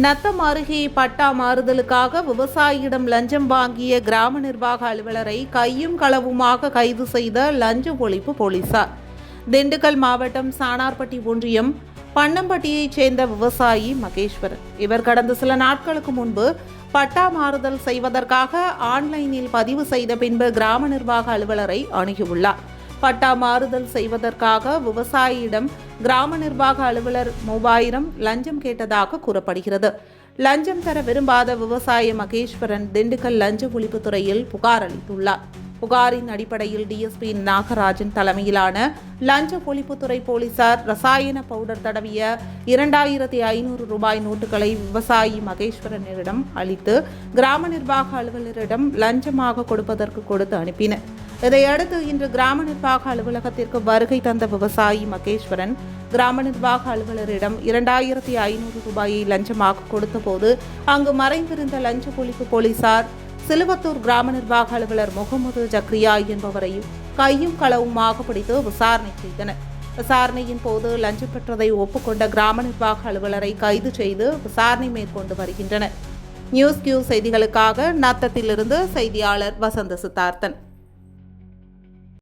நத்தம் அருகே பட்டா மாறுதலுக்காக விவசாயியிடம் லஞ்சம் வாங்கிய கிராம நிர்வாக அலுவலரை கையும் களவுமாக கைது செய்த லஞ்ச ஒழிப்பு போலீசார். திண்டுக்கல் மாவட்டம் சானார்பட்டி ஒன்றியம் பன்னம்பட்டியைச் சேர்ந்த விவசாயி மகேஸ்வரன். இவர் கடந்த சில நாட்களுக்கு முன்பு பட்டா மாறுதல் செய்வதற்காக ஆன்லைனில் பதிவு செய்த பின்பு கிராம நிர்வாக அலுவலரை அணுகியுள்ளார். பட்டா மாறுதல் செய்வதற்காக விவசாயியிடம் கிராம நிர்வாக அலுவலர் மூவாயிரம் லஞ்சம் கேட்டதாக கூறப்படுகிறது. லஞ்சம் தர விரும்பாத விவசாயி மகேஸ்வரன் திண்டுக்கல் லஞ்ச ஒழிப்புத்துறையில் புகார் அளித்துள்ளார். புகாரின் அடிப்படையில் டிஎஸ்பி நாகராஜன் தலைமையிலான லஞ்ச ஒழிப்புத்துறை போலீசார் ரசாயன பவுடர் தடவிய இரண்டாயிரத்தி ஐநூறு ரூபாய் நோட்டுகளை விவசாயி மகேஸ்வரனிடம் அளித்து கிராம நிர்வாக அலுவலரிடம் லஞ்சமாக கொடுப்பதற்கு கொடுத்து அனுப்பினர். இதையடுத்து இன்று கிராம நிர்வாக அலுவலகத்திற்கு வருகை தந்த விவசாயி மகேஸ்வரன் கிராம நிர்வாக அலுவலரிடம் இரண்டாயிரத்தி ஐநூறு ரூபாயை லஞ்சமாக கொடுத்தபோது அங்கு மறைந்திருந்த லஞ்ச ஒழிப்பு போலீசார் சிலுவத்தூர் கிராம நிர்வாக அலுவலர் முகமது ஜக்ரியா என்பவரையும் கையும் களவுமாக பிடித்து விசாரணை செய்தனர். விசாரணையின் போது லஞ்சம் பெற்றதை ஒப்புக்கொண்ட கிராம நிர்வாக அலுவலரை கைது செய்து விசாரணை மேற்கொண்டு வருகின்றனர். நியூஸ் கியூ செய்திகளுக்காக நத்தத்திலிருந்து செய்தியாளர் வசந்த சித்தார்த்தன்.